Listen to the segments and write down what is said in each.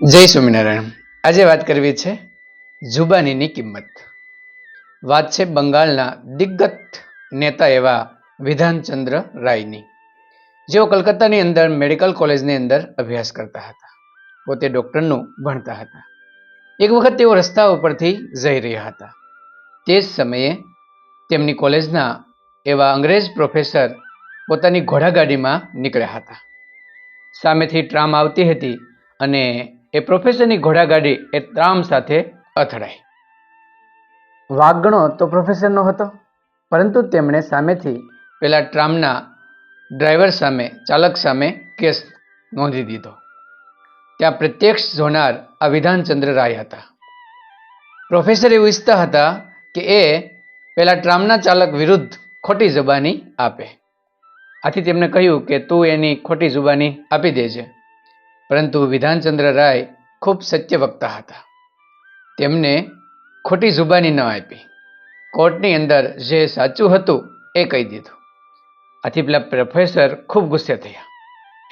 જય સ્વામિનારાયણ. આજે વાત કરવી છે જુબાનીની કિંમત. વાત છે બંગાળના દિગ્ગત નેતા એવા વિધાનચંદ્ર રાયની. જેઓ કલકત્તાની અંદર મેડિકલ કોલેજની અંદર અભ્યાસ કરતા હતા. પોતે ડૉક્ટરનું ભણતા હતા. એક વખત તેઓ રસ્તા ઉપરથી જઈ રહ્યા હતા. તે જ સમયે તેમની કોલેજના એવા અંગ્રેજ પ્રોફેસર પોતાની ઘોડાગાડીમાં નીકળ્યા હતા. સામેથી ટ્રામ આવતી હતી અને એ પ્રોફેસરની ઘોડાગાડી એ ટ્રામ સાથે અથડાઈ. વાગણો તો પ્રોફેસરનો હતો, પરંતુ તેમણે સામેથી પેલા ટ્રામના ડ્રાઈવર સામે, ચાલક સામે કેસ નોંધી દીધો. ત્યાં પ્રત્યક્ષ જોનાર આ વિધાનચંદ્ર રાય હતા. પ્રોફેસર એવું ઈચ્છતા હતા કે એ પેલા ટ્રામના ચાલક વિરુદ્ધ ખોટી જબાની આપે. આથી તેમણે કહ્યું કે તું એની ખોટી જુબાની આપી દેજે. પરંતુ વિધાનચંદ્ર રાય ખૂબ સત્ય વક્તા હતા. તેમને ખોટી જુબાની ન આપી. કોર્ટની અંદર જે સાચું હતું એ કહી દીધું. આથી પેલા પ્રોફેસર ખૂબ ગુસ્સે થયા.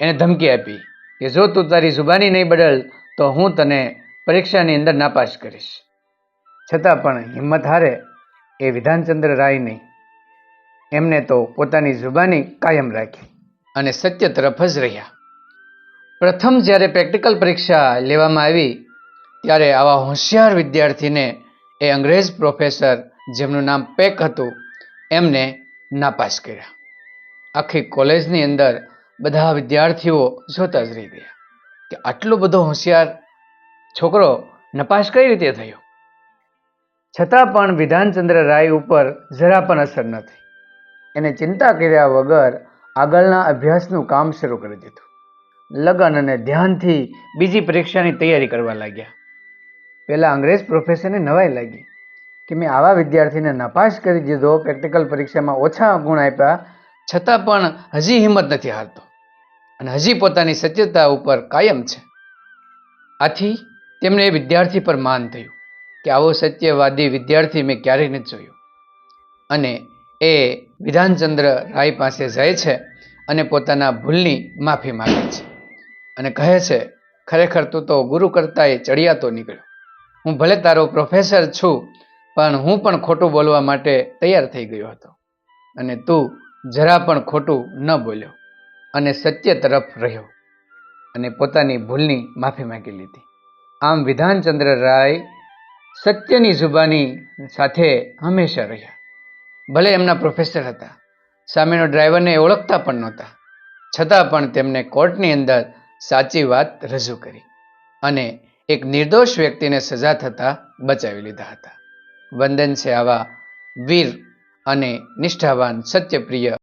એને ધમકી આપી કે જો તું તારી જુબાની નહીં બદલ, તો હું તને પરીક્ષાની અંદર નાપાસ કરીશ. છતાં પણ હિંમત હારે એ વિધાનચંદ્ર રાય નહીં. એમને તો પોતાની જુબાની કાયમ રાખી. અને સત્ય તરફ જ રહ્યા. પ્રથમ જ્યારે પ્રેક્ટિકલ પરીક્ષા લેવામાં આવી, ત્યારે આવા હોશિયાર વિદ્યાર્થીને એ અંગ્રેજ પ્રોફેસર, જેમનું નામ પેક હતું, એમને નાપાસ કર્યા. આખી કોલેજની અંદર બધા વિદ્યાર્થીઓ જોતા જ રહી ગયા કે આટલો બધો હોશિયાર છોકરો નપાસ કઈ રીતે થયો? છતાં પણ વિધાનચંદ્ર રાય ઉપર જરા પણ અસર નથી એને ચિંતા કર્યા વગર આગળના અભ્યાસનું કામ શરૂ કરી દીધું. લગન અને ધ્યાનથી બીજી પરીક્ષાની તૈયારી કરવા લાગ્યા. પહેલાં અંગ્રેજ પ્રોફેસરને નવાઈ લાગી કે મેં આવા વિદ્યાર્થીને નાપાસ કરી દીધો પ્રેક્ટિકલ પરીક્ષામાં ઓછા ગુણ આપ્યા, છતાં પણ હજી હિંમત નથી હારતો. અને હજી પોતાની સત્યતા ઉપર કાયમ છે. આથી તેમને એ વિદ્યાર્થી પર માન થયું કે આવો સત્યવાદી વિદ્યાર્થી મેં ક્યારેય નથી જોયો. અને એ વિધાનચંદ્ર રાય પાસે જાય છે અને પોતાના ભૂલની માફી માગે છે. અને કહે છે, ખરેખર તું તો ગુરુ કરતાંય ચડિયાતો નીકળ્યો. હું ભલે તારો પ્રોફેસર છું, પણ હું પણ ખોટું બોલવા માટે તૈયાર થઈ ગયો હતો. અને તું જરા પણ ખોટું ન બોલ્યો અને સત્ય તરફ રહ્યો. અને પોતાની ભૂલની માફી માંગી લીધી. આમ વિધાનચંદ્ર રાય સત્યની જુબાની સાથે હંમેશા રહ્યા. ભલે એમના પ્રોફેસર હતા, સામેનો ડ્રાઈવરને ઓળખતા પણ નહોતા. છતાં પણ તેમને કોર્ટની અંદર સાચી વાત રજૂ કરી અને એક નિર્દોષ વ્યક્તિને સજા થતાં બચાવી લીધા હતા. વંદન છે આવા વીર અને નિષ્ઠાવાન, સત્યપ્રિય